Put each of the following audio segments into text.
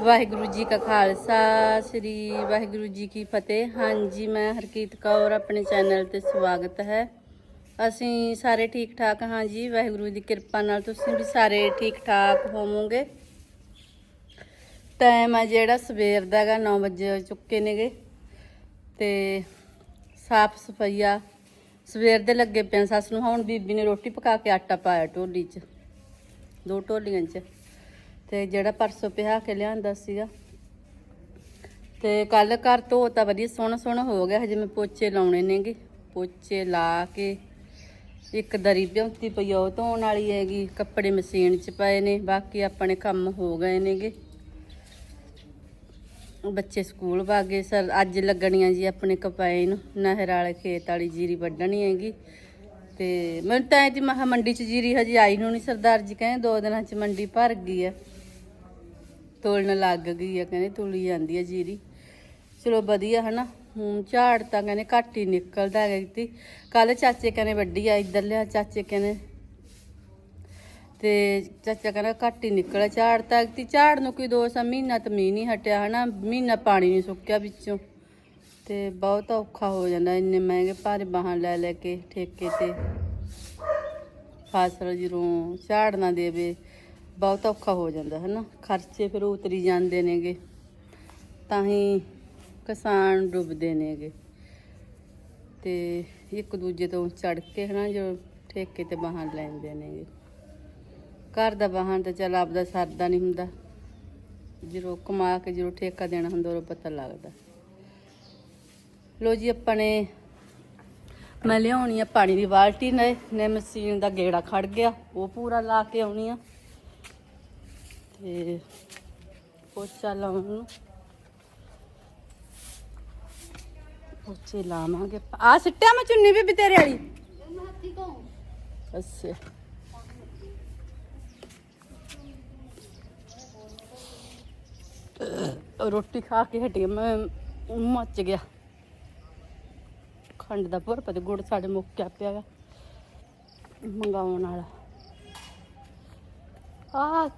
ਵਾਹਿਗੁਰੂ ਜੀ ਕਾ ਖਾਲਸਾ, ਸ੍ਰੀ ਵਾਹਿਗੁਰੂ ਜੀ ਕੀ ਫਤਿਹ। ਹਾਂਜੀ, ਮੈਂ ਹਰਕੀਤ ਕੌਰ, ਆਪਣੇ ਚੈਨਲ ਤੇ ਸਵਾਗਤ ਹੈ। ਅਸੀਂ ਸਾਰੇ ਠੀਕ ਠਾਕ ਹਾਂ ਜੀ, ਵਾਹਿਗੁਰੂ ਦੀ ਕਿਰਪਾ ਨਾਲ ਤੁਸੀਂ ਵੀ ਸਾਰੇ ਠੀਕ ਠਾਕ ਹੋਵੋਗੇ। ਟਾਈਮ ਆ ਜਿਹੜਾ ਸਵੇਰ ਦਾ ਗਾ 9 ਵਜੇ ਚੁੱਕੇ ਨੇਗੇ। ਤੇ ਸਾਫ਼ ਸਫਾਈਆ ਸਵੇਰ ਦੇ ਲੱਗੇ ਪਿਆ ਸੱਸ ਨੂੰ, ਹੁਣ ਬੀਬੀ ਨੇ ਰੋਟੀ ਪਕਾ ਕੇ ਆਟਾ ਪਾਇਆ ਢੋਲੀ 'ਚ, ਦੋ ਢੋਲੀਆਂ 'ਚ। ਤੇ ਜਿਹੜਾ ਪਰਸੋਂ ਪਿਹਾ ਕੇ ਲਿਆਂਦਾ ਸੀਗਾ। ਤੇ ਕੱਲ ਘਰ ਧੋ ਤਾਂ ਵਧੀਆ ਸੋਹਣਾ ਸੋਹਣਾ ਹੋ ਗਿਆ ਹਜੇ ਮੈਂ ਪੋਚੇ ਲਾਉਣੇ ਨੇਗੇ। ਪੋਚੇ ਲਾ ਕੇ ਇੱਕ ਦਰੀ ਭਿਉਂਤੀ ਪਈ ਆ, ਉਹ ਧੋਣ ਵਾਲੀ ਹੈਗੀ। ਕੱਪੜੇ ਮਸ਼ੀਨ 'ਚ ਪਏ ਨੇ ਬਾਕੀ ਆਪਣੇ ਕੰਮ ਹੋ ਗਏ ਨੇਗੇ। ਬੱਚੇ ਸਕੂਲ ਵਾਗੇ ਸਰ ਅੱਜ ਲੱਗਣੀਆਂ ਜੀ ਆਪਣੇ ਕਪਾਏ ਨੂੰ ਨਹਿਰ ਵਾਲੇ ਖੇਤ ਵਾਲੀ ਜੀਰੀ ਵੱਢਣੀ ਹੈਗੀ। ਤੇ ਮੈਨੂੰ ਤਾਂ ਐ ਦੀ ਮਹਾ ਮੰਡੀ ਚ ਜੀਰੀ ਹਜੇ ਆਈ ਨੂੰ ਨਹੀਂ ਸਰਦਾਰ ਜੀ ਕਹਿੰਦੇ ਦੋ ਦਿਨਾਂ ਚ ਮੰਡੀ ਭਰ ਗਈ ਆ। ਤੋਲਣ ਲੱਗ ਗਈ ਆ, ਕਹਿੰਦੇ ਤੁਲੀ ਜਾਂਦੀ ਆ ਜੀਰੀ। ਚਲੋ ਵਧੀਆ ਹਨਾ ਹੁਣ ਝਾੜ ਤਾਂ ਕਹਿੰਦੇ ਘੱਟ ਹੀ ਨਿਕਲਦਾ ਹੈਗਾ ਕਿਤੇ ਕੱਲ ਚਾਚੇ ਕਹਿੰਦੇ ਵੱਡੀ ਆ, ਇੱਧਰ ਲਿਆ ਚਾਚੇ ਕਹਿੰਦੇ। ਤੇ ਚਾਚਾ ਕਹਿੰਦਾ ਘੱਟ ਹੀ ਨਿਕਲਿਆ ਝਾੜ ਤਾਂ ਕਿ ਝਾੜ ਨੂੰ ਕੋਈ ਦੋ ਸਾ ਮਹੀਨਾ ਤਾਂ ਮੀਂਹ ਨਹੀਂ ਹਟਿਆ ਹਨਾ, ਮਹੀਨਾ ਪਾਣੀ ਨਹੀਂ ਸੁੱਕਿਆ ਵਿੱਚੋਂ। ਤੇ ਬਹੁਤ ਔਖਾ ਹੋ ਜਾਂਦਾ, ਇੰਨੇ ਮਹਿੰਗੇ ਭਾਰੇ ਬਾਹਾਂ ਲੈ ਲੈ ਕੇ ਠੇਕੇ ਤੇ। ਫਸਲ ਜਦੋਂ ਝਾੜ ਨਾ ਦੇਵੇ। ਬਹੁਤ ਔਖਾ ਹੋ ਜਾਂਦਾ ਹੈ ਨਾ। ਖਰਚੇ ਫਿਰ ਉਤਰੀ ਜਾਂਦੇ ਨੇਗੇ। ਤਾਂ ਹੀ ਕਿਸਾਨ ਡੁੱਬਦੇ ਨੇਗੇ। ਤੇ ਇੱਕ ਦੂਜੇ ਤੋਂ ਚੜ ਕੇ ਹਨਾ, ਜੋ ਠੇਕੇ ਤੇ ਬਾਹਾਂ ਲੈਂਦੇ ਨੇਗੇ। ਘਰ ਦਾ ਵਾਹਨ ਤਾਂ ਚੱਲ ਆਪਦਾ ਸਰਦਾ ਨਹੀਂ ਹੁੰਦਾ। ਜਦੋਂ ਕਮਾ ਕੇ ਜਦੋਂ ਠੇਕਾ ਦੇਣਾ ਹੁੰਦਾ ਉਹ ਪਤਾ ਲੱਗਦਾ। ਲੋ ਜੀ, ਆਪਾਂ ਨੇ ਮੈਂ ਲਿਆਉਣੀ ਆ ਪਾਣੀ ਦੀ ਬਾਲਟੀ, ਨੇ ਨੇ ਮਸ਼ੀਨ ਦਾ ਗੇੜਾ ਖੜ ਗਿਆ। ਉਹ ਪੂਰਾ ਲਾ ਕੇ ਆਉਣੀ ਆ। ਤੇ ਪੋਚਾ ਲਾਉਣ ਨੂੰ। ਪੋਚੇ ਲਾਵਾਂਗੇ। ਆ ਸਿੱਟਿਆ ਮੈਂ ਚੁੰਨੀ ਵੀ ਤੇਰੇ ਵਾਲੀ। ਅੱਛਾ। ਰੋਟੀ ਖਾ ਕੇ ਹਟੀ ਮੈਂ ਮੱਚ ਗਿਆ। ਖੰਡ ਦਾ ਭੁਰ ਪਤੇ ਗੁੜ ਸਾਡੇ ਮੁੱਕਿਆ ਪਿਆ ਵਾ, ਮੰਗਾਉਣ ਵਾਲਾ। ਆ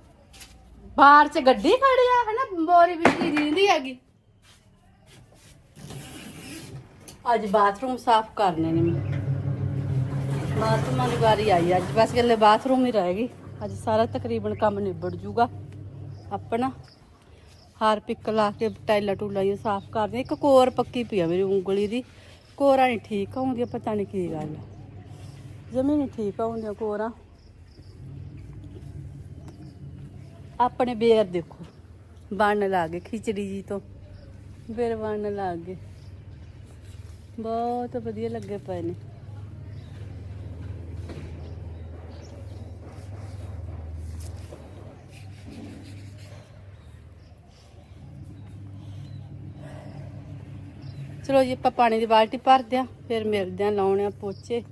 ਬਾਹਰ ਚ ਗੱਡੀ ਖੜੀ ਆ, ਹਨਾ? ਬੋਰੀ ਵਿੱਚ ਹੀ ਰਹਿੰਦੀ ਹੈਗੀ। ਅੱਜ ਬਾਥਰੂਮ ਸਾਫ਼ ਕਰਨੇ ਨੇ ਮੈਂ। ਬਾਥਰੂਮਾਂ ਦੀ ਵਾਰੀ ਆਈ ਅੱਜ। ਬਸ ਗੱਲੇ ਬਾਥਰੂਮ ਹੀ ਰਹੇਗੀ ਅੱਜ ਸਾਰਾ ਤਕਰੀਬਨ ਕੰਮ ਨਿਬੜ ਜੂਗਾ। ਆਪਣਾ ਹਾਰ ਪਿੱਕ ਲਾ ਕੇ ਟਾਈਲਾਂ ਟੂਲਾਂ ਇਹ ਸਾਫ਼ ਕਰਦੇ ਇੱਕ ਕੋਰ ਪੱਕੀ ਪਈ ਆ ਮੇਰੀ ਉਂਗਲੀ ਦੀ। ਕੋਰਾਂ ਨਹੀਂ ਠੀਕ ਆਉਂਦੀ ਪਤਾ ਨਹੀਂ ਕੀ ਗੱਲ ਜਮੀ ਨਹੀਂ ਠੀਕ ਆਉਂਦੀਆਂ ਕੋਰਾਂ। ਆਪਣੇ ਬੇਰ ਦੇਖੋ। ਬਣ ਲੱਗ ਗਏ ਖਿਚੜੀ ਜੀ ਤੋਂ। ਬੇਰ ਬਣ ਲੱਗ ਗਏ। ਬਹੁਤ ਵਧੀਆ ਲੱਗੇ ਪਏ ਨੇ। ਚਲੋ ਜੀ ਆਪਾਂ ਪਾਣੀ ਦੀ ਬਾਲਟੀ ਭਰਦੇ ਆ ਫਿਰ ਮਿਲਦੇ ਆ ਲਾਉਣੇ ਆ ਪੋਚੇ।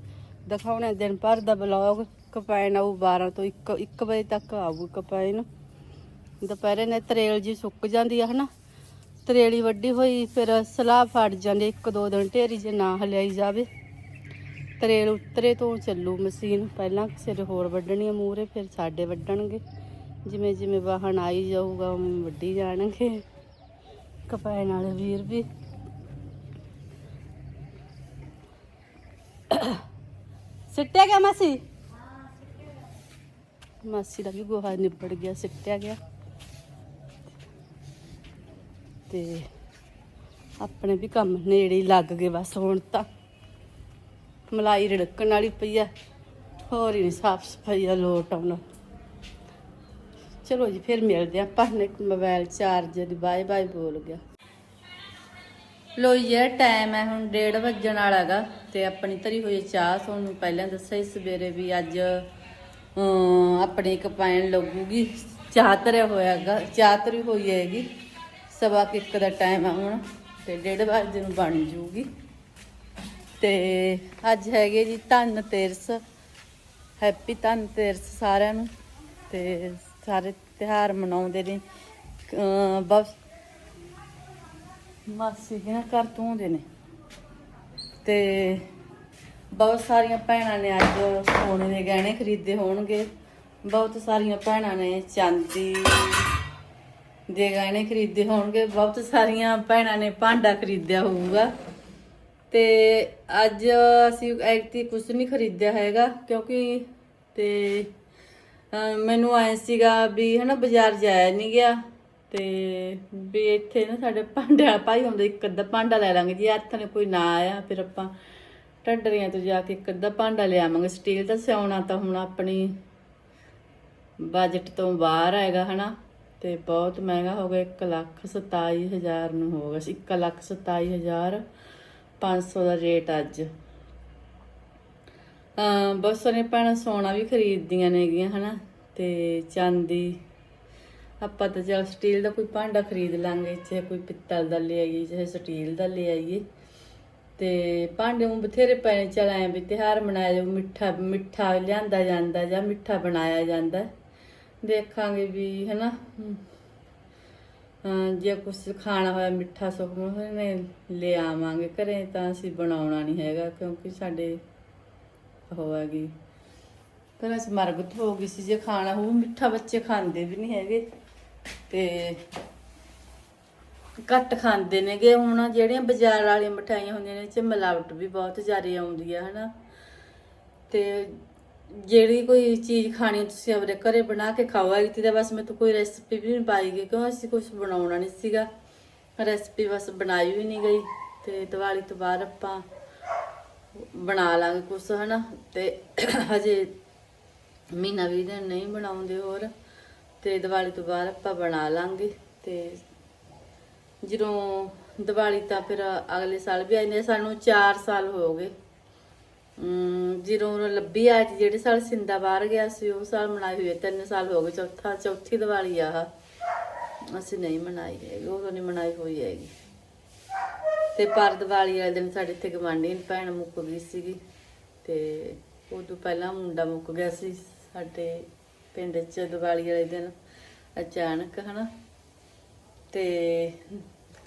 ਦਿਖਾਉਣੇ ਦਿਨ ਭਰ ਦਾ ਬਲੌਗ ਕਪੈਨ ਆਊ 12 ਤੋਂ 1 1 ਵਜੇ ਤੱਕ ਆਊ ਕਪੈਨ ਦੁਪਹਿਰੇ ਨੇ ਤਰੇਲ ਜੀ ਸੁੱਕ ਜਾਂਦੀ ਆ, ਹਨਾ? ਤਰੇਲੀ ਵੱਡੀ ਹੋਈ, ਫਿਰ ਸਲਾਹ ਫੜ ਜਾਂਦੀ, ਇੱਕ ਦੋ ਦਿਨ ਢੇਰੀ ਜੇ ਨਾ ਹਲਿਆਈ ਜਾਵੇ। ਤਰੇਲ ਉਤਰੇ ਤੋਂ ਚੱਲੂ ਮਸ਼ੀਨ, ਪਹਿਲਾਂ ਸਿਰ ਹੋਰ ਵੱਢਣੀ ਆ ਮੂਰੇ ਫਿਰ ਸਾਡੇ ਵੱਢਣਗੇ। ਜਿਵੇਂ ਜਿਵੇਂ ਵਾਹਣ ਆਈ ਜਾਊਗਾ, ਉਵੇਂ ਵੱਢੀ ਜਾਣਗੇ। ਕਪੈਨ ਵਾਲੇ ਵੀਰ ਵੀ। ਸਿੱਟਿਆ ਗਿਆ ਮਾਸੀ? ਮਾਸੀ ਦਾ ਵੀ ਗੋਹਾ ਨਿਬੜ ਗਿਆ, ਸਿੱਟਿਆ ਗਿਆ। ਤੇ ਆਪਣੇ ਵੀ ਕੰਮ ਨੇੜੇ ਲੱਗ ਗਏ ਬਸ ਹੁਣ ਤਾਂ। ਮਲਾਈ ਰੜਕਣ ਵਾਲੀ ਪਈ ਆ ਹੋਰ ਹੀ ਨਹੀਂ ਸਾਫ਼ ਸਫ਼ਾਈ ਆ ਲੋਟ ਆਉਣਾ। ਚਲੋ ਜੀ ਫਿਰ ਮਿਲਦੇ ਆ ਆਪਾਂ ਨੇ ਮੋਬਾਈਲ ਚਾਰਜਰ ਦੀ ਬਾਏ ਬਾਏ ਬੋਲ ਗਿਆ। ਲੋ ਇਹ ਟਾਈਮ ਹੈ ਹੁਣ 1:30 ਵੱਜਣ ਵਾਲਾ ਹੈਗਾ ਤੇ ਆਪਣੀ ਧਰੀ ਹੋਈ ਚਾਹ ਤੁਹਾਨੂੰ ਪਹਿਲਾਂ ਦੱਸਿਆ ਸਵੇਰੇ ਵੀ ਅੱਜ ਅਮ, ਆਪਣੀ ਕਪਾਇਣ ਲੱਗੂਗੀ। ਚਾਹ ਧਰਿਆ ਹੋਇਆਗਾ ਚਾਹ ਧਰੀ ਹੋਈ ਹੈਗੀ। ਸਵਾ ਕੁ ਇੱਕ ਦਾ ਟਾਈਮ ਹੈ ਹੁਣ ਤੇ 1:30 ਵਜੇ ਨੂੰ ਬਣ ਜੂਗੀ। ਤੇ ਅੱਜ ਹੈਗੇ ਜੀ ਧੰਨ ਤੇਰਸ। ਹੈਪੀ ਧੰਨ ਤੇਰਸ ਸਾਰਿਆਂ ਨੂੰ। ਤੇ ਸਾਰੇ ਤਿਉਹਾਰ ਮਨਾਉਂਦੇ ਨੇ। ਅਮ, ਬਸ ਮਾਸੀ ਨਾ ਘਰ ਧੋਂਦੇ ਨੇ। ਤੇ ਬਹੁਤ ਸਾਰੀਆਂ ਭੈਣਾਂ ਨੇ ਅੱਜ ਸੋਨੇ ਦੇ ਗਹਿਣੇ ਖਰੀਦੇ ਹੋਣਗੇ। ਬਹੁਤ ਸਾਰੀਆਂ ਭੈਣਾਂ ਨੇ ਚਾਂਦੀ ਦੇ ਗਹਿਣੇ ਖਰੀਦੇ ਹੋਣਗੇ, ਬਹੁਤ ਸਾਰੀਆਂ ਭੈਣਾਂ ਨੇ ਭਾਂਡਾ ਖਰੀਦਿਆ ਹੋਊਗਾ। ਤੇ ਅੱਜ ਅਸੀਂ ਐਕਤੀ ਕੁਝ ਨਹੀਂ ਖਰੀਦਿਆ ਹੈਗਾ, ਕਿਉਂਕਿ ਤੇ ਮੈਨੂੰ ਆਏ ਸੀਗਾ ਵੀ ਹਨਾ ਬਾਜ਼ਾਰ ਜਾਇਆ ਨਹੀਂ ਗਿਆ। ਤੇ ਵੀ ਇੱਥੇ ਨਾ ਸਾਡੇ ਭਾਂਡੇ ਭਾਈ ਹੁੰਦਾ, ਇੱਕ ਅੱਧਾ ਭਾਂਡਾ ਲੈ ਲਾਂਗੇ, ਜੀ ਹੱਥ ਨੇ ਕੋਈ ਨਾ ਆਇਆ, ਫਿਰ ਆਪਾਂ ਢੱਡਰੀਆਂ ਤੋਂ ਜਾ ਕੇ ਇੱਕ ਅੱਧਾ ਭਾਂਡਾ ਲਿਆਵਾਂਗੇ ਸਟੀਲ ਦਾ ਸਿਆਉਣਾ ਤਾਂ ਹੁਣ ਆਪਣੀ ਬਜਟ ਤੋਂ ਬਾਹਰ ਆਏਗਾ ਹਨਾ। ਤੇ ਬਹੁਤ ਮਹਿੰਗਾ ਹੋ ਗਿਆ 1 ਲੱਖ 27 ਹਜ਼ਾਰ ਨੂੰ ਹੋ ਗਿਆ ਸੀ। 1 ਲੱਖ 27 ਹਜ਼ਾਰ 500 ਦਾ ਰੇਟ ਅੱਜ। ਅਮ ਬਹੁਤ ਸਾਰੀਆਂ ਭੈਣਾਂ ਸੋਨਾ ਵੀ ਖਰੀਦਦੀਆਂ ਨੇਗੀਆਂ, ਹਨਾ? ਤੇ ਚਾਂਦੀ, ਆਪਾਂ ਤਾਂ ਚਲ ਸਟੀਲ ਦਾ ਕੋਈ ਭਾਂਡਾ ਖਰੀਦ ਲਾਂਗੇ, ਚਾਹੇ ਕੋਈ ਪਿੱਤਲ ਦਾ ਲੈ ਆਈਏ, ਚਾਹੇ ਸਟੀਲ ਦਾ ਲੈ ਆਈਏ। ਤੇ ਭਾਂਡੇ ਨੂੰ ਬਥੇਰੇ ਪਏ ਨੇ ਵੀ ਤਿਉਹਾਰ ਮਨਾਇਆ ਜਾਊ, ਮਿੱਠਾ ਮਿੱਠਾ ਲਿਆਂਦਾ ਜਾਂਦਾ ਜਾਂ ਮਿੱਠਾ ਬਣਾਇਆ ਜਾਂਦਾ। ਦੇਖਾਂਗੇ ਵੀ, ਹਨਾ। ਜੇ ਕੁਝ ਖਾਣਾ ਹੋਇਆ ਮਿੱਠਾ ਸੁਖਮ ਨੇ ਲੈ ਆਵਾਂਗੇ। ਘਰੇ ਤਾਂ ਅਸੀਂ ਬਣਾਉਣਾ ਨਹੀਂ ਹੈਗਾ, ਕਿਉਂਕਿ ਸਾਡੇ ਉਹ ਹੈਗੀ। ਘਰਾਂ 'ਚ ਮਰਗਤ ਹੋ ਗਈ ਸੀ, ਜੇ ਖਾਣਾ ਹੋਊ, ਮਿੱਠਾ ਬੱਚੇ ਖਾਂਦੇ ਵੀ ਨਹੀਂ ਹੈਗੇ। ਤੇ ਘੱਟ ਖਾਂਦੇ ਨੇਗੇ। ਹੁਣ ਜਿਹੜੀਆਂ ਬਾਜ਼ਾਰ ਵਾਲੀਆਂ ਮਠਾਈਆਂ ਹੁੰਦੀਆਂ ਨੇ, ਇਹ 'ਚ ਮਿਲਾਵਟ ਵੀ ਬਹੁਤ ਜ਼ਿਆਦਾ ਆਉਂਦੀ ਆ, ਹਨਾ। ਤੇ ਜਿਹੜੀ ਕੋਈ ਚੀਜ਼ ਖਾਣੀ ਤੁਸੀਂ ਆਪਣੇ ਘਰੇ ਬਣਾ ਕੇ ਖਾਓਗੇ ਤੇ ਬਸ ਮੈਂ ਤਾਂ ਕੋਈ ਰੈਸਪੀ ਵੀ ਨਹੀਂ ਪਾਈ ਗਈ, ਕਿਉਂ ਅਸੀਂ ਕੁਝ ਬਣਾਉਣਾ ਨਹੀਂ ਸੀਗਾ। ਰੈਸਪੀ ਬਸ ਬਣਾਈ ਵੀ ਨਹੀਂ ਗਈ ਤੇ ਦੀਵਾਲੀ ਤੋਂ ਬਾਅਦ ਆਪਾਂ ਬਣਾ ਲਾਂਗੇ ਕੁਛ, ਹਨਾ। ਤੇ ਹਜੇ ਮਹੀਨਾ ਵੀ ਦਿਨ ਨਹੀਂ ਬਣਾਉਂਦੇ ਹੋਰ, ਤੇ ਦੀਵਾਲੀ ਤੋਂ ਬਾਅਦ ਆਪਾਂ ਬਣਾ ਲਾਂਗੇ। ਤੇ ਜਦੋਂ ਦੀਵਾਲੀ ਤਾਂ ਫਿਰ ਅਗਲੇ ਸਾਲ ਵੀ ਆਈ ਸਾਨੂੰ 4 ਸਾਲ ਹੋ ਗਏ। ਜਦੋਂ ਉਹ ਲੱਭੀ ਆ ਸੀ ਜਿਹੜੇ ਸਾਲ ਸਿੰਦਾ ਬਾਹਰ ਗਿਆ ਸੀ, ਉਹ ਸਾਲ ਮਨਾਈ ਹੋਈ ਹੈ ਤਿੰਨ ਸਾਲ ਹੋ ਗਏ, ਚੌਥਾ, ਚੌਥੀ ਦੀਵਾਲੀ ਆ ਆਹ। ਅਸੀਂ ਨਹੀਂ ਮਨਾਈ ਹੈਗੀ ਉਦੋਂ ਨਹੀਂ ਮਨਾਈ ਹੋਈ ਹੈਗੀ। ਤੇ ਪਰ ਦੀਵਾਲੀ ਵਾਲੇ ਦਿਨ ਸਾਡੇ ਇੱਥੇ ਗਵਾਂਢੀ ਭੈਣ ਮੁੱਕ ਗਈ ਸੀਗੀ ਤੇ ਉਦੋਂ ਪਹਿਲਾਂ ਮੁੰਡਾ ਮੁੱਕ ਗਿਆ ਸੀ ਸਾਡੇ ਪਿੰਡ 'ਚ ਦੀਵਾਲੀ ਵਾਲੇ ਦਿਨ ਅਚਾਨਕ, ਹਨਾ। ਤੇ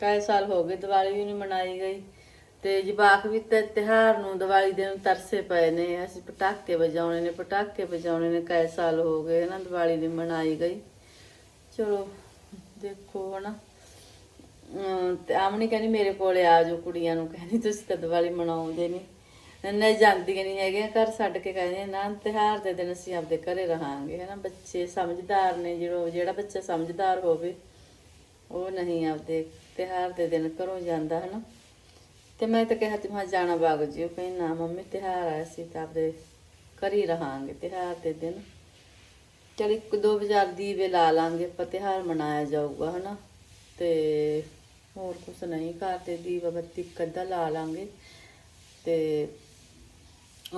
ਕਈ ਸਾਲ ਹੋ ਗਏ ਦੀਵਾਲੀ ਵੀ ਨਹੀਂ ਮਨਾਈ ਗਈ। ਤੇ ਜਵਾਕ ਵੀ ਤੇ ਤਿਉਹਾਰ ਨੂੰ ਦੀਵਾਲੀ ਦੇ ਨੂੰ ਤਰਸੇ ਪਏ ਨੇ। ਅਸੀਂ ਪਟਾਕੇ ਵਜਾਉਣੇ ਨੇ, ਪਟਾਕੇ ਵਜਾਉਣੇ ਨੇ। ਕਈ ਸਾਲ ਹੋ ਗਏ ਨਾ ਦੀਵਾਲੀ ਦੀ ਮਨਾਈ ਗਈ। ਚਲੋ, ਦੇਖੋ ਹਨਾ। ਅਮ ਤੇ ਆਮਣੀ ਕਹਿੰਦੀ, ਮੇਰੇ ਕੋਲੇ ਆ ਜਾਓ ਕੁੜੀਆਂ ਨੂੰ। ਕਹਿੰਦੀ, ਤੁਸੀਂ ਤਾਂ ਦੀਵਾਲੀ ਮਨਾਉਂਦੇ ਨਹੀਂ ਨਾ ਜਾਂਦੀਆਂ ਨਹੀਂ ਹੈਗੀਆਂ। ਘਰ ਛੱਡ ਕੇ ਕਹਿੰਦੇ, ਨਾ, ਤਿਉਹਾਰ ਦੇ ਦਿਨ ਅਸੀਂ ਆਪਦੇ ਘਰੇ ਰਹਾਂਗੇ। ਹਨਾ, ਬੱਚੇ ਸਮਝਦਾਰ ਨੇ। ਜਿਹੜਾ ਜਿਹੜਾ ਬੱਚਾ ਸਮਝਦਾਰ ਹੋਵੇ, ਉਹ ਨਹੀਂ ਆਪਦੇ ਤਿਉਹਾਰ ਦੇ ਦਿਨ ਘਰੋਂ ਜਾਂਦਾ, ਹਨਾ। ਤੇ ਮੈਂ ਤਾਂ ਕਿਹਾ ਤੁਸੀਂ ਜਾਣਾ ਬਾਗ ਜੀ ਉਹ ਕਹਿੰਦੀ ਨਾ ਮੰਮੀ ਤਿਉਹਾਰ ਆਇਆ ਸੀ ਤਾਂ ਆਪਦੇ ਕਰ ਹੀ ਰਹਾਂਗੇ ਤਿਉਹਾਰ ਦੇ ਦਿਨ। ਚਲ ਇੱਕ ਦੋ ਬਾਜ਼ਾਰ ਦੀਵੇ ਲਾ ਲਾਂਗੇ ਆਪਾਂ ਤਿਉਹਾਰ ਮਨਾਇਆ ਜਾਊਗਾ ਹਨਾ? ਤੇ ਹੋਰ ਕੁਛ ਨਹੀਂ ਘਰ ਤੇ ਦੀਵਾ ਬੱਤੀ ਇੱਕ ਅੱਧਾ ਲਾ ਲਾਂਗੇ। ਤੇ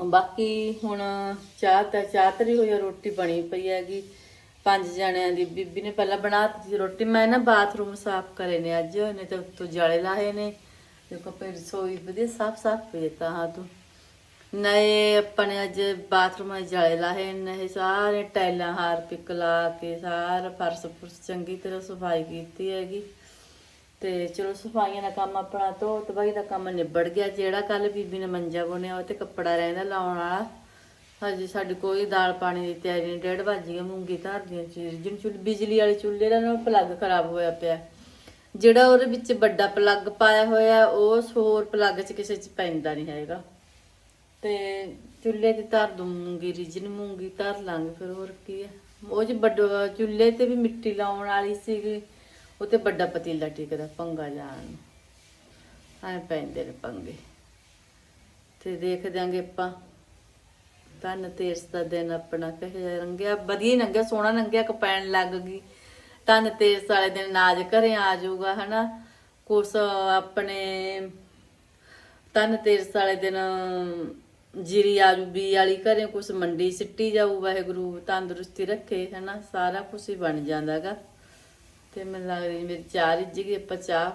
ਬਾਕੀ ਹੁਣ ਚਾਹ ਤਾਂ ਚਾਹ ਤਰੀ ਹੋਈ ਆ, ਰੋਟੀ ਬਣੀ ਪਈ ਹੈਗੀ। ਪੰਜ ਜਣਿਆਂ ਦੀ ਬੀਬੀ ਨੇ ਪਹਿਲਾਂ ਬਣਾ ਦਿੱਤੀ ਸੀ ਰੋਟੀ। ਮੈਂ ਨਾ ਬਾਥਰੂਮ ਸਾਫ਼ ਕਰੇ ਨੇ ਅੱਜ ਨੇ ਤੇ ਉੱਤੋਂ ਜਾਲੇ ਲਾਏ ਨੇ। ਦੇਖੋ ਫਿਰ ਰਸੋਈ ਵਧੀਆ ਸਾਫ਼ ਸਾਫ਼ ਪਈ ਤਾਂ ਹਾਂ ਤੂੰ ਨਏ ਆਪਣੇ ਅੱਜ ਬਾਥਰੂਮ ਦੇ ਜਾਲੇ ਲਾਹੇ ਨੇ, ਇਹ ਸਾਰੇ ਟਾਈਲਾਂ ਹਾਰ ਪਿਕ ਲਾ ਕੇ ਸਾਰਾ ਫਰਸ਼ ਫੁਰਸ਼ ਚੰਗੀ ਤਰ੍ਹਾਂ ਸਫ਼ਾਈ ਕੀਤੀ ਹੈਗੀ। ਤੇ ਚਲੋ ਸਫਾਈਆਂ ਦਾ ਕੰਮ ਆਪਣਾ ਧੋ ਤਬਾਈ ਦਾ ਕੰਮ ਨਿਬੜ ਗਿਆ, ਜਿਹੜਾ ਕੱਲ ਬੀਬੀ ਨੇ ਮੰਜਾ ਬੁਣਿਆ, ਉਹ ਤੇ ਕੱਪੜਾ ਰਹਿੰਦਾ ਲਾਉਣ ਵਾਲਾ। ਹਜੇ ਸਾਡੀ ਕੋਈ ਦਾਲ ਪਾਣੀ ਦੀ ਤਿਆਰੀ ਨਹੀਂ ਡੇਢ ਵੱਜ ਗਈ ਮੂੰਗੀ ਧਰਦੀਆਂ ਚੀਜ਼। ਜਿਹਨ ਚੁੱਲ ਬਿਜਲੀ ਵਾਲੀ ਚੁੱਲ੍ਹੇ ਦਾ ਨਾ ਪਲੱਗ ਖਰਾਬ ਹੋਇਆ ਪਿਆ। ਜਿਹੜਾ ਉਹਦੇ ਵਿੱਚ ਵੱਡਾ ਪਲੱਗ ਪਾਇਆ ਹੋਇਆ, ਉਹ ਹੋਰ ਪਲੱਗ 'ਚ ਕਿਸੇ 'ਚ ਪੈਂਦਾ ਨਹੀਂ ਹੈਗਾ। ਤੇ ਚੁੱਲ੍ਹੇ ਤੇ ਧਰ ਦੂੰ ਮੂੰਗੀ ਰਿਜਨ ਮੂੰਗੀ, ਧਰ ਲਾਂਗੇ, ਫਿਰ ਹੋਰ ਕੀ ਹੈ ਉਹ ਚ ਵੱਡਾ, ਚੁੱਲ੍ਹੇ ਤੇ ਵੀ ਮਿੱਟੀ ਲਾਉਣ ਵਾਲੀ ਸੀਗੀ, ਉਹ ਤੇ ਵੱਡਾ ਪਤੀਲਾ ਟਿਕਦਾ ਪੰਗਾ ਜਾਣ ਨੂੰ। ਐ ਪੈਂਦੇ ਨੇ ਪੰਗੇ। ਤੇ ਦੇਖ ਦਿਆਂਗੇ ਆਪਾਂ। ਧੰਨ ਤੇਰਸ ਦਾ ਦਿਨ ਆਪਣਾ ਕਹੇ ਰੰਗਿਆ, ਵਧੀਆ ਹੀ ਲੰਘਿਆ ਸੋਹਣਾ ਲੰਘਿਆ ਕਪੈਣ ਲੱਗ ਗਈ। ਧੰਨ ਤੇਰਸ ਵਾਲੇ ਦਿਨ ਨਾਜ ਘਰੇ ਆ ਜਾਊਗਾ, ਹਨਾ? ਕੁਛ ਆਪਣੇ ਧੰਨ ਤੇਰਸ ਵਾਲੇ ਦਿਨ ਜੀਰੀ ਆਜੂ ਬੀ ਵਾਲੀ ਘਰੇ ਕੁਛ ਮੰਡੀ ਸਿੱਟੀ ਜਾਊ, ਵਾਹਿਗੁਰੂ ਤੰਦਰੁਸਤੀ ਰੱਖੇ, ਹਨਾ? ਸਾਰਾ ਕੁਝ ਹੀ ਬਣ ਜਾਂਦਾਗਾ। ਤੇ ਮੈਨੂੰ ਲੱਗ ਮੇਰੀ ਚਾਹ ਰਿੱਝ ਗਈ, ਆਪਾਂ ਚਾਹ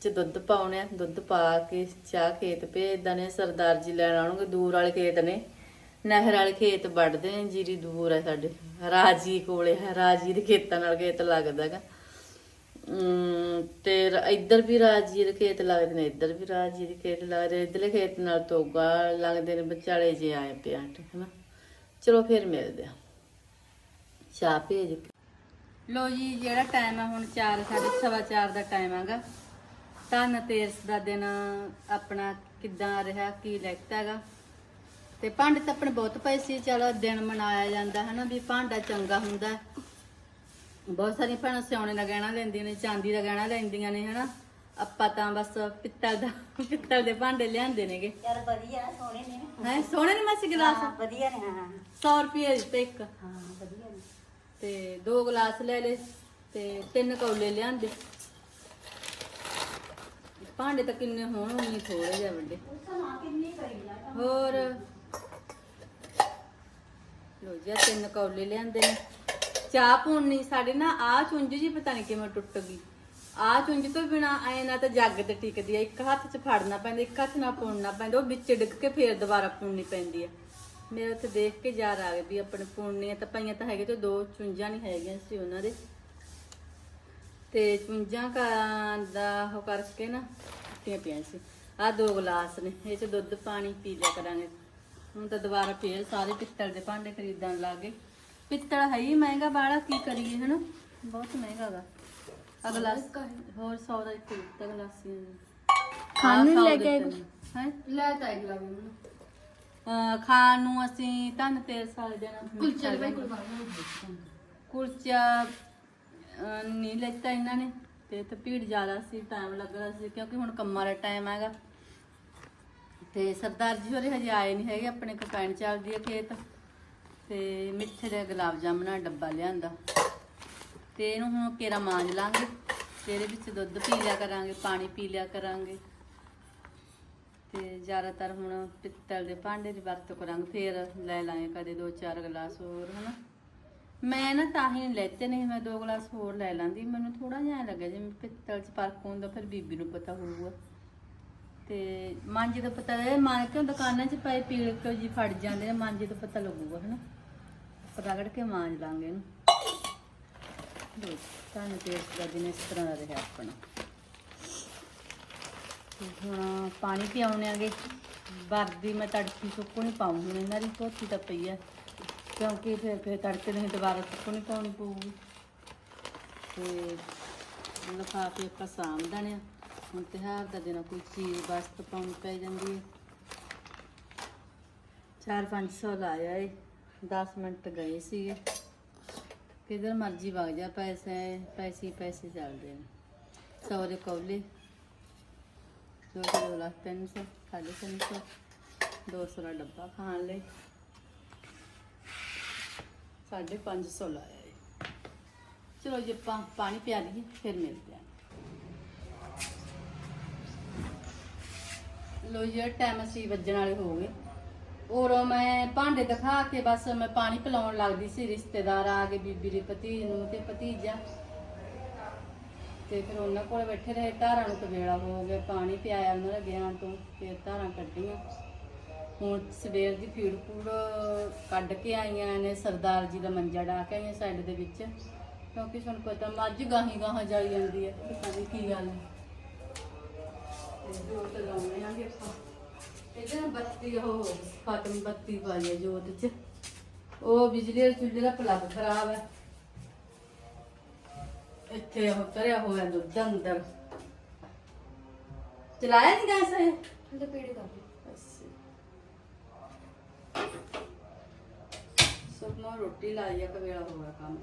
ਚ ਦੁੱਧ ਪਾਉਣੇ ਆ। ਦੁੱਧ ਪਾ ਕੇ ਚਾਹ ਖੇਤ ਭੇਜਦਾ ਨੇ, ਸਰਦਾਰ ਜੀ ਲੈਣ ਆਉਣਗੇ, ਦੂਰ ਵਾਲੇ ਖੇਤ ਨੇ। ਨਹਿਰ ਵਾਲੇ ਖੇਤ ਵੱਢਦੇ ਨੇ ਜੀਰੀ ਦੂਰ ਹੈ ਸਾਡੇ। ਰਾਜੀ ਕੋਲੇ ਹੈ ਰਾਜੀ ਦੇ ਖੇਤਾਂ ਨਾਲ ਖੇਤ ਲੱਗਦਾਗਾ ਤੇ ਇੱਧਰ ਵੀ ਰਾਜੀ ਦੇ ਖੇਤ ਲੱਗਦੇ ਨੇ, ਇੱਧਰ ਵੀ ਰਾਜੀ ਦੇ ਖੇਤ ਲੱਗਦੇ ਇੱਧਰਲੇ ਖੇਤ ਨਾਲ ਤੋਗਾ ਲੱਗਦੇ ਨੇ, ਵਿਚਾਲੇ ਜੇ ਆਏ ਪਿਆ ਹਨਾ। ਚਲੋ ਫਿਰ ਮਿਲਦੇ ਆ। ਚਾਹ ਭੇਜ ਕੇ। ਲੋ ਜੀ, ਜਿਹੜਾ ਟਾਈਮ ਆ ਹੁਣ 4 ਸਵਾ ਚਾਰ ਦਾ ਟਾਈਮ ਹੈਗਾ ਧਨ ਤੇਰਸ ਦਾ ਦਿਨ ਆਪਣਾ ਕਿੱਦਾਂ ਰਿਹਾ, ਕੀ ਲੈਕਤਾ ਹੈਗਾ ਤੇ ਭਾਂਡੇ ਤਾਂ ਆਪਣੇ ਬਹੁਤ ਪਏ ਸੀ ਚਲੋ ਦਿਨ ਮਨਾਇਆ ਜਾਂਦਾ ਹੈ ਨਾ ਵੀ ਭਾਂਡਾ ਚੰਗਾ ਹੁੰਦਾ। ਬਹੁਤ ਸਾਰੀਆਂ ਭੈਣਾਂ ਸਿਆਉਣੇ ਦਾ ਗਹਿਣਾ ਲੈਂਦੀਆਂ ਨੇ ਚਾਂਦੀ ਦਾ ਗਹਿਣਾ ਲੈਂਦੀਆਂ ਨੇ ਹਨਾ। ਆਪਾਂ ਤਾਂ ਬਸ ਪਿੱਤਲ ਦਾ ਪਿੱਤਲ ਦੇ ਭਾਂਡੇ ਲਿਆਂਦੇ ਨੇਗੇ। ਯਾਰ ਵਧੀਆ ਸੋਹਣੇ ਨੇ। ਹੈ ਸੋਹਣੇ ਨੇ ਮਾਸੀ ਗਲਾਸ? ਵਧੀਆ ਨੇ ਹਾਂ 100 ਰੁਪਏ ਦਿੱਤੇ ਇੱਕ। ਹਾਂ ਵਧੀਆ ਨੇ। ਤੇ ਦੋ ਗਲਾਸ ਲੈ ਲਏ ਤੇ ਤਿੰਨ ਕੌਲੇ ਲਿਆਂਦੇ। ਭਾਂਡੇ ਤਾਂ ਕਿੰਨੇ ਹੋਣ ਉਨੀ ਥੋੜੇ ਜਿਹੇ ਵੱਡੇ। ਹੋਰ ਲੋ ਜੀ, ਆਹ ਤਿੰਨ ਕੌਲੇ ਲਿਆਂਦੇ ਨੇ। ਚਾਹ ਪੂਣਨੀ ਸਾਡੇ ਨਾ ਆਹ ਚੁੰਝ ਜੀ ਪਤਾ ਨਹੀਂ ਕਿਵੇਂ ਟੁੱਟ ਗਈ। ਆਹ ਚੁੰਝ ਤੋਂ ਬਿਨਾ ਐ ਨਾ ਤਾਂ ਜੱਗ ਤੇ ਟਿਕਦੀ ਆ, ਇੱਕ ਹੱਥ 'ਚ ਫੜਨਾ ਪੈਂਦਾ, ਇੱਕ ਹੱਥ ਨਾਲ ਪੂਣਨਾ ਪੈਂਦਾ, ਉਹ ਵਿੱਚ ਡਿੱਗ ਕੇ ਫੇਰ ਦੁਬਾਰਾ ਪੂਣਨੀ ਪੈਂਦੀ ਆ। ਮੇਰੇ ਉੱਥੇ ਦੇਖ ਕੇ ਯਾਦ ਆ ਗਿਆ ਵੀ ਆਪਣੇ ਪੂਣਨੀਆਂ ਤਾਂ ਪਈਆਂ ਤਾਂ ਹੈਗੇ ਤੇ ਦੋ ਚੁੰਝਾਂ ਨਹੀਂ ਹੈਗੀਆਂ ਸੀ ਉਹਨਾਂ ਦੇ। ਤੇ ਚੁੰਝਾਂ ਕਾ ਦਾ ਉਹ ਕਰਕੇ ਨਾ ਟੁੱਟੀਆਂ ਪਈਆਂ ਸੀ। ਆਹ ਦੋ ਗਲਾਸ ਨੇ, ਇਹ ਚ ਦੁੱਧ ਪਾਣੀ ਪੀ ਲਿਆ ਕਰਾਂਗੇ। ਹੁਣ ਤਾਂ ਦੁਬਾਰਾ ਫੇਰ ਸਾਰੇ ਪਿੱਤਲ ਦੇ ਭਾਂਡੇ ਖਰੀਦਣ ਲੱਗੇ ਪਿੱਤਲ ਹੈ ਹੀ ਮਹਿੰਗਾ ਬਾੜਾ ਕੀ ਕਰੀਏ ਹਨਾ? ਬਹੁਤ ਮਹਿੰਗਾ ਗਾ ਅਗਲਾ ਹੋਰ 100 ਦਾ ਇੱਕ ਦਿੱਤਾ ਗਲਾਸੀਆਂ ਖਾਣ ਨੂੰ ਲੈ ਕੇ ਹੈ? ਲੈ ਤਾਂ ਇੱਕ ਲੱਗ ਮੈਨੂੰ ਖਾਣ ਨੂੰ ਅਸੀਂ ਧੰਨ ਤੇਲ ਸਾਲ ਦੇਣਾ ਕੁਲਚੇ ਬਾਈ ਕੁਲਚਾ ਨਹੀਂ ਲੈਤਾ ਇਹਨਾਂ ਨੇ। ਤੇ ਤੇ ਭੀੜ ਜ਼ਿਆਦਾ ਸੀ ਟਾਈਮ ਲੱਗਦਾ ਸੀ ਕਿਉਂਕਿ ਹੁਣ ਕੰਮਾਂ ਦਾ ਟਾਈਮ ਹੈਗਾ। ਤੇ ਸਰਦਾਰ ਜੀ ਹੋਰੇ ਹਜੇ ਆਏ ਨਹੀਂ ਹੈਗੇ, ਆਪਣੇ ਕਪੈਣ ਚੱਲਦੀ ਹੈ ਖੇਤ। ਤੇ ਮਿੱਠੇ ਦੇ ਗੁਲਾਬ ਜਾਮਣਾ ਡੱਬਾ ਲਿਆਂਦਾ। ਤੇ ਇਹਨੂੰ ਹੁਣ ਕੇਰਾ ਮਾਂਜ ਲਾਂਗੇ। ਤੇ ਇਹਦੇ ਵਿੱਚ ਦੁੱਧ ਪੀ ਲਿਆ ਕਰਾਂਗੇ, ਪਾਣੀ ਪੀ ਲਿਆ ਕਰਾਂਗੇ। ਤੇ ਜ਼ਿਆਦਾਤਰ ਹੁਣ ਪਿੱਤਲ ਦੇ ਭਾਂਡੇ ਦੀ ਵਰਤੋਂ ਕਰਾਂਗੇ, ਫੇਰ ਲੈ ਲਾਂਗੇ ਕਦੇ ਦੋ ਚਾਰ ਗਲਾਸ ਹੋਰ, ਹਨਾ। ਮੈਂ ਨਾ ਤਾਂ ਹੀ ਲੈਤੇ ਨਹੀਂ ਮੈਂ ਦੋ ਗਲਾਸ ਹੋਰ ਲੈ ਲਾਂਦੀ। ਮੈਨੂੰ ਥੋੜਾ ਜਿਹਾ ਲੱਗਿਆ ਜਿਵੇਂ ਪਿੱਤਲ 'ਚ ਫ਼ਰਕ ਹੁੰਦਾ ਫਿਰ ਬੀਬੀ ਨੂੰ ਪਤਾ ਹੋਊਗਾ। ਤੇ ਮਾਂਜੇ ਦਾ ਪਤਾ ਹੈ ਮਾਂ ਕਿਉਂ ਦੁਕਾਨਾਂ 'ਚ ਪਏ ਪੀਲ ਕੇ ਜੀ ਫੜ ਜਾਂਦੇ ਨੇ, ਮਾਂਜੇ ਦਾ ਪਤਾ ਲੱਗੂਗਾ, ਹਨਾ? ਰਗੜ ਕੇ ਮਾਂਜ ਲਾਂਗੇ ਇਹਨੂੰ। ਲੋ ਤੁਹਾਨੂੰ ਟੇਸਟ ਦਾ ਦਿਨ ਇਸ ਤਰ੍ਹਾਂ ਦਾ ਰਿਹਾ ਆਪਣਾ। ਹੁਣ ਪਾਣੀ ਪਿਆਉਣੇ ਆਗੇ। ਵਰਦੀ ਮੈਂ ਤੜਕੀ ਸੁੱਕਣੀ ਪਾਉਂ ਹੁਣ ਇਹਨਾਂ ਦੀ ਧੋਤੀ ਤਾਂ ਪਈ ਆ। ਕਿਉਂਕਿ ਫਿਰ ਫਿਰ ਤੜਕੇ ਨਹੀਂ ਦੁਬਾਰਾ ਸੁੱਕੋ ਨਹੀਂ ਪਾਉਣੀ ਪਊਗੀ। ਤੇ ਲਫਾਫੇ ਆਪਾਂ ਸਾਂਭਦੇ ਨੇ ਹੁਣ ਤਿਉਹਾਰ ਦਾ ਦਿਨ ਕੋਈ ਚੀਜ਼ ਬਸਤ ਪਾਉਣੀ ਪੈ ਜਾਂਦੀ ਹੈ। 4-500 ਲਾਇਆ ਏ 10 ਮਿੰਟ ਗਏ ਸੀਗੇ। ਕਿਧਰ ਮਰਜ਼ੀ ਵਗ ਜਾ, ਪੈਸੇ ਪੈਸੇ ਪੈਸੇ ਚੱਲਦੇ ਨੇ। ਸੌ ਦੇ ਕੌਲੇ, ਦੋ ਸੌ, ਦੋ ਲੱਖ ਤਿੰਨ ਸੌ, ਸਾਢੇ ਤਿੰਨ ਸੌ, ਦੋ ਸੌ ਦਾ ਡੱਬਾ ਖਾਣ ਲਈ। ਸਾਢੇ ਪੰਜ ਸੌ ਲਾਇਆ ਏ। ਚਲੋ ਜੇ, ਆਪਾਂ ਪਾਣੀ ਪਿਆ ਲਈਏ, ਫਿਰ ਮਿਲਦੇ ਹਾਂ। ਲੋ ਜੀ ਟਾਈਮ ਅਸੀਂ ਵੱਜਣ ਵਾਲੇ ਹੋ ਗਏ। ਔਰ ਮੈਂ ਭਾਂਡੇ ਦਿਖਾ ਕੇ ਬਸ ਮੈਂ ਪਾਣੀ ਪਿਲਾਉਣ ਲੱਗਦੀ ਸੀ, ਰਿਸ਼ਤੇਦਾਰ ਆ ਗਏ, ਬੀਬੀ ਦੇ ਪਤੀ ਨੂੰ ਤੇ ਭਤੀਜਾ। ਤੇ ਫਿਰ ਉਹਨਾਂ ਕੋਲ ਬੈਠੇ ਰਹੇ, ਧਾਰਾਂ ਨੂੰ ਕਵੇਲਾ ਹੋ ਗਿਆ, ਪਾਣੀ ਪਿਆਇਆ ਉਹਨਾਂ ਦਾ ਗਿਆਨ ਤੋਂ, ਫਿਰ ਧਾਰਾਂ ਕੱਢੀਆਂ। ਹੁਣ ਸਵੇਰ ਦੀ ਫੀਡ ਫੂਡ ਕੱਢ ਕੇ ਆਈਆਂ ਨੇ, ਸਰਦਾਰ ਜੀ ਦਾ ਮੰਜਾ ਡਾ ਕੇ ਆਈਆਂ ਸਾਈਡ ਦੇ ਵਿੱਚ। ਕਿਉਂਕਿ ਤੁਹਾਨੂੰ ਪਤਾ ਮੱਝ ਗਾਹੀ ਗਾਹਾਂ ਜਾਈ ਜਾਂਦੀ ਹੈ, ਪਤਾ ਨਹੀਂ ਕੀ ਗੱਲ ਹੈ। ਤੇ ਜੋਤ ਲਾਉਣੇ ਆਂਗੇ ਆਪਾਂ। ਇਹਦੇ ਨਾਲ ਬੱਤੀ ਉਹ ਖਤਮ ਬੱਤੀ ਪਾਈ ਹੈ ਜੋਤ ਚ। ਉਹ ਬਿਜਲੀ ਦੇ ਚੁੱਲ੍ਹੇ ਦਾ ਪਲੱਗ ਖਰਾਬ ਹੈ ਇੱਥੇ ਉਹ ਤਰਿਆ ਹੋਇਆ ਦੁੱਧ ਅੰਦਰ। ਚਲਾਇਆ ਨਹੀਂ ਗੈਸ ਇਹ? ਤੇ ਪੀੜ ਕਰ ਸਭ ਨੂੰ ਰੋਟੀ ਲਾਈ ਆ ਕਵੇਲਾ ਹੋ ਗਿਆ ਕੰਮ।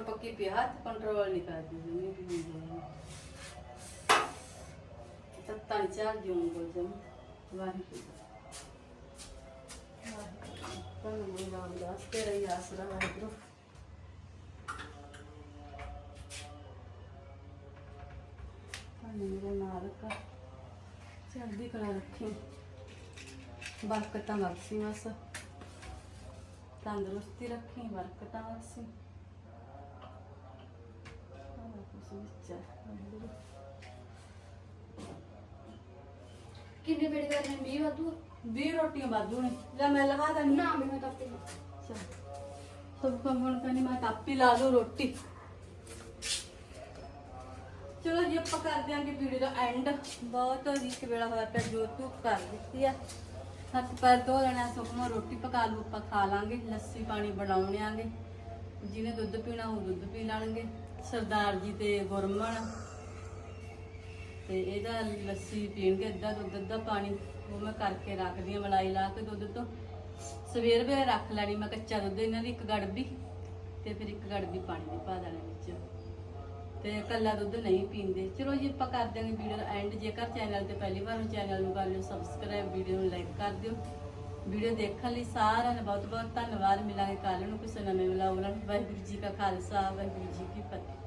ਤਾਂ ਮੇਰੇ ਕੋਲ ਪੱਕੀ ਪਿਆ ਹੱਥ ਕੰਟਰੋਲ ਨਹੀਂ ਕਰਦੀ ਜਿਵੇਂ ਤਾਂ ਤਾਂ ਚਾਰ ਜੂਨ ਬੋਲ ਜਮ ਵਾਹਿਗੁਰੂ ਤੁਹਾਨੂੰ ਮੇਰਾ ਨਾਮ ਦੱਸ ਤੇਰਾ ਹੀ ਆਸਰਾ ਵਾਹਿਗੁਰੂ ਤੁਹਾਨੂੰ ਮੇਰਾ ਨਾਮ ਰੱਖਾ ਚੜ੍ਹਦੀ ਕਲਾ ਰੱਖੀ ਬਰਕਤਾਂ ਬਖਸ਼ੀ ਬਸ ਤੰਦਰੁਸਤੀ ਰੱਖੀ ਬਰਕਤਾਂ ਬਖਸ਼ੀ ਸਾਰਾ ਕੁਛ ਵਿੱਚ ਹੈ, ਵਾਹਿਗੁਰੂ। ਕਿੰਨੇ ਪੀੜ ਕਰਨੇ 20 ਵਾਧੂ? ਵੀਹ ਰੋਟੀਆਂ ਬਾਜੂ ਨੇ ਲੈ ਮੈਂ ਲਗਾ ਦਣੀ ਨਾ ਮੈਨੂੰ ਤਾਂ ਪੀੜ ਸਭ ਕੰਮ ਹੁਣ ਕਹਿੰਦੀ ਮੈਂ ਤਾਪੀ ਲਾ ਦੂੰ ਰੋਟੀ। ਚਲੋ ਜੀ ਆਪਾਂ ਕਰ ਦਿਆਂਗੇ ਵੀਡੀਓ ਦਾ ਐਂਡ ਬਹੁਤ ਰੀਤ ਵੇਲਾ ਹੋਇਆ ਪਿਆ ਜੋ ਤੂੰ ਕਰ ਦਿੱਤੀ ਆ। ਹੱਥ ਪੈਰ ਧੋ ਲੈਣਾ ਸੁਖਮਾ ਰੋਟੀ ਪਕਾ ਲੂ ਆਪਾਂ ਖਾ ਲਾਂਗੇ ਲੱਸੀ ਪਾਣੀ ਬਣਾਉਣੇ ਆਂਗੇ। ਜਿਹਨੇ ਦੁੱਧ ਪੀਣਾ ਉਹ ਦੁੱਧ ਪੀ ਲੈਣਗੇ। ਸਰਦਾਰ ਜੀ ਤੇ ਗੁਰਮਣ। ਤੇ ਇਹਦਾ ਲੱਸੀ ਪੀਣਗੇ ਅੱਧਾ ਦੁੱਧ, ਅੱਧਾ ਪਾਣੀ ਉਹ ਮੈਂ ਕਰਕੇ ਰੱਖਦੀ ਆ ਮਲਾਈ ਲਾ ਕੇ ਦੁੱਧ ਤੋਂ। ਸਵੇਰ ਵੇਲੇ ਰੱਖ ਲੈਣੀ, ਮੈਂ ਕੱਚਾ ਦੁੱਧ ਇਹਨਾਂ ਦੀ ਇੱਕ ਗੜਬੀ ਤੇ ਫਿਰ ਇੱਕ ਗੜਬੀ ਪਾਣੀ ਦੀ ਪਾ ਦੇਣਾ ਵਿੱਚ। ਤੇ ਕੱਲਾ ਦੁੱਧ ਨਹੀਂ ਪੀਂਦੇ। ਚਲੋ ਜੀ, ਆਪਾਂ ਕਰ ਦਿਆਂਗੇ ਵੀਡੀਓ ਦਾ ਐਂਡ। ਜੇਕਰ ਚੈਨਲ ਤੇ ਪਹਿਲੀ ਵਾਰ ਨੂੰ ਚੈਨਲ ਨੂੰ ਕਰ ਲਿਓ ਸਬਸਕ੍ਰਾਈਬ ਵੀਡੀਓ ਨੂੰ ਲਾਈਕ ਕਰ ਦਿਓ। ਵੀਡੀਓ ਦੇਖਣ ਲਈ ਸਾਰਿਆਂ ਦਾ ਬਹੁਤ ਬਹੁਤ ਧੰਨਵਾਦ। ਮਿਲਾਂਗੇ ਕੱਲ ਨੂੰ ਕਿਸੇ ਨਵੇਂ ਵਲੌਗ ਨਾਲ। ਵਾਹਿਗੁਰੂ ਜੀ ਕਾ ਖਾਲਸਾ, ਵਾਹਿਗੁਰੂ ਜੀ ਕੀ ਫਤਿਹ।